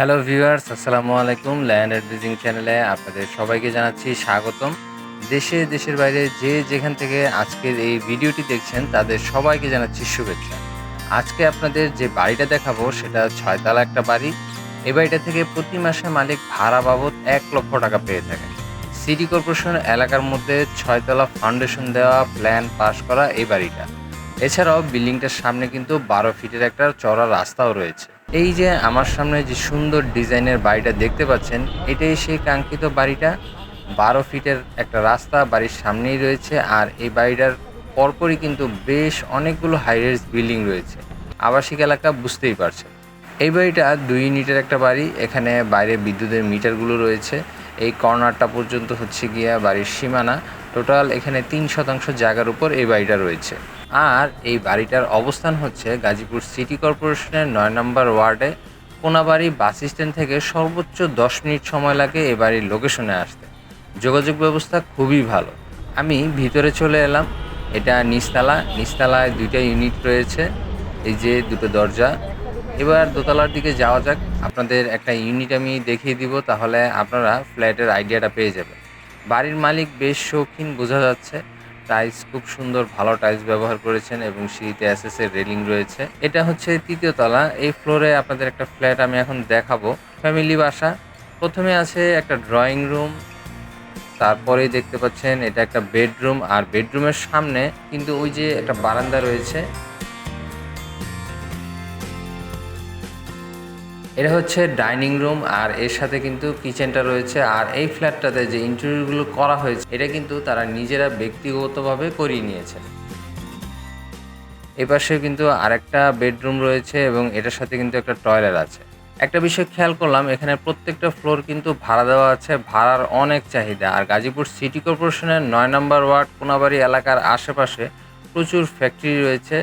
Hello viewers আসসালামু আলাইকুম land advising চ্যানেলে আপনাদের সবাইকে জানাচ্ছি স্বাগতম। দেশে, দেশের বাইরে যে যেখান থেকে আজকের এই ভিডিওটি দেখছেন, তাদের সবাইকে জানাচ্ছি শুভেচ্ছা। আজকে আপনাদের যে বাড়িটা দেখাবো, সেটা ছয়তলা একটা বাড়ি। এই বাড়িটা থেকে প্রতি মাসে মালিক ভাড়া বাবদ এক লক্ষ টাকা পেয়ে থাকেন সিটি কর্পোরেশন এলাকার মধ্যে ছয়তলা ফাউন্ডেশন দেওয়া প্ল্যান পাশ করা এই বাড়িটা। এছাড়াও বিল্ডিংটার সামনে কিন্তু বারো ফিটের একটা চড়া রাস্তাও রয়েছে। এই যে আমার সামনে যে সুন্দর ডিজাইনের বাড়িটা দেখতে পাচ্ছেন, এটাই সেই কাঙ্ক্ষিত বাড়িটা। বারো ফিটের একটা রাস্তা বাড়ির সামনেই রয়েছে আর এই বাড়িটার পরপরই কিন্তু বেশ অনেকগুলো হাইরেস বিল্ডিং রয়েছে। আবাসিক এলাকা বুঝতেই পারছেন। এই বাড়িটা দুই ইউনিটের একটা বাড়ি, এখানে বাইরে বিদ্যুতের মিটারগুলো রয়েছে। এই কর্নারটা পর্যন্ত হচ্ছে গিয়া বাড়ির সীমানা। টোটাল এখানে তিন শতাংশ জায়গার উপর এই বাড়িটা রয়েছে। আর এই বাড়িটার অবস্থান হচ্ছে গাজীপুর সিটি কর্পোরেশনের নয় নম্বর ওয়ার্ডে। কোনাবাড়ি বাস স্ট্যান্ড থেকে সর্বোচ্চ দশ মিনিট সময় লাগে এই বাড়ির লোকেশনে আসতে। যোগাযোগ ব্যবস্থা খুবই ভালো। আমি ভিতরে চলে এলাম। এটা নিচতলা। নিচতলায় দুইটা ইউনিট রয়েছে। এই যে দুটো দরজা। এবার দোতলার দিকে যাওয়া যাক। আপনাদের একটা ইউনিট আমি দেখিয়ে দিব, তাহলে আপনারা ফ্ল্যাটের আইডিয়াটা পেয়ে যাবেন। বাড়ির মালিক বেশ শৌখিন, বোঝা যাচ্ছে। টাইলস খুব সুন্দর, ভালো টাইলস ব্যবহার করেছেন এবং সিঁড়িতে এর রেলিং রয়েছে। এটা হচ্ছে তৃতীয় তলা। এই ফ্লোরে আপনাদের একটা ফ্ল্যাট আমি এখন দেখাবো। ফ্যামিলি বাসা। প্রথমে আছে একটা ড্রয়িং রুম তারপরে দেখতে পাচ্ছেন এটা একটা বেডরুম আর বেডরুমের সামনে কিন্তু ওই যে একটা বারান্দা রয়েছে। এটা হচ্ছে ডাইনিং রুম আর এর সাথে কিন্তু কিচেনটা রয়েছে আর এই ফ্ল্যাটটাতে যে ইন্টেরিয়রগুলো করা হয়েছে, এটা কিন্তু তারা নিজেরা ব্যক্তিগতভাবে করিয়ে নিয়েছে এপাশে কিন্তু আরেকটা বেডরুম রয়েছে এবং এটার সাথে কিন্তু একটা টয়লেট আছে। একটা বিষয় খেয়াল করলাম, এখানে প্রত্যেকটা ফ্লোর কিন্তু ভাড়া দেওয়া আছে, ভাড়ার অনেক চাহিদা। আর গাজীপুর সিটি কর্পোরেশনের নয় নম্বর ওয়ার্ড কোনাবাড়ি এলাকার আশেপাশে প্রচুর ফ্যাক্টরি রয়েছে।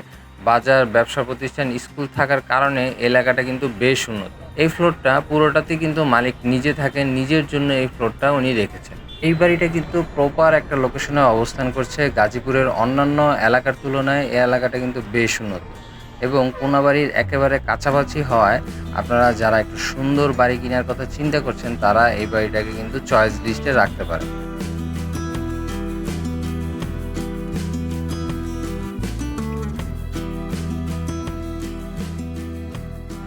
বাজার, ব্যবসা প্রতিষ্ঠান, স্কুল থাকার কারণে এলাকাটা কিন্তু বেশ উন্নত। এই ফ্লোরটা পুরোটাতে কিন্তু মালিক নিজে থাকেন, নিজের জন্য এই ফ্লোরটা উনি রেখেছেন। এই বাড়িটা কিন্তু প্রপার একটা লোকেশনে অবস্থান করছে। গাজীপুরের অন্যান্য এলাকার তুলনায় এই এলাকাটা কিন্তু বেশ উন্নত। এবং কোনাবাড়ির একেবারে কাছাকাছি হওয়ায় আপনারা যারা একটু সুন্দর বাড়ি কেনার কথা চিন্তা করছেন, তারা এই বাড়িটাকে কিন্তু চয়েস লিস্টে রাখতে পারেন।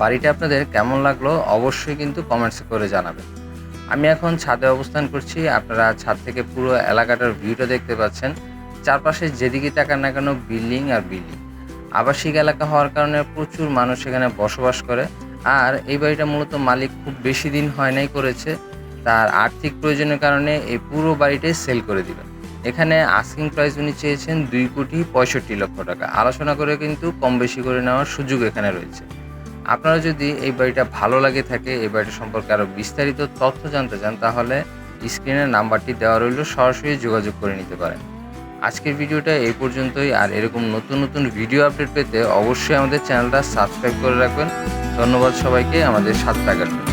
বাড়িটা আপনাদের কেমন লাগল অবশ্যই কিন্তু কমেন্টস করে জানাবেন। আমি এখন ছাদে অবস্থান করছি, আপনারা ছাদ থেকে পুরো এলাকাটার ভিউটা দেখতে পাচ্ছেন। চারপাশে যেদিকে তাকান না কেন বিল্ডিং আর বিল্ডিং। আবাসিক এলাকা হওয়ার কারণে প্রচুর মানুষ এখানে বসবাস করে। আর এই বাড়িটা মূলত মালিক খুব বেশি দিন হয় নাই করেছে। তার আর্থিক প্রয়োজনের কারণে এই পুরো বাড়িটাই সেল করে দিবেন। এখানে আস্কিং প্রাইস উনি চেয়েছেন দুই কোটি পঁয়ষট্টি লক্ষ টাকা। আলোচনা করে কিন্তু কম বেশি করে নেওয়ার সুযোগ এখানে রয়েছে। আপনারা যদি এই বাড়িটা ভালো লাগে থাকে, এই বাড়িটা সম্পর্কে আরও বিস্তারিত তথ্য জানতে চান, তাহলে স্ক্রিনের নাম্বারটি দেওয়া রইল, সরাসরি যোগাযোগ করে নিতে পারেন। আজকের ভিডিওটা এই পর্যন্তই, আর এরকম নতুন নতুন ভিডিও আপডেট পেতে অবশ্যই আমাদের চ্যানেলটা সাবস্ক্রাইব করে রাখবেন। ধন্যবাদ সবাইকে, আমাদের সাথে থাকার জন্য।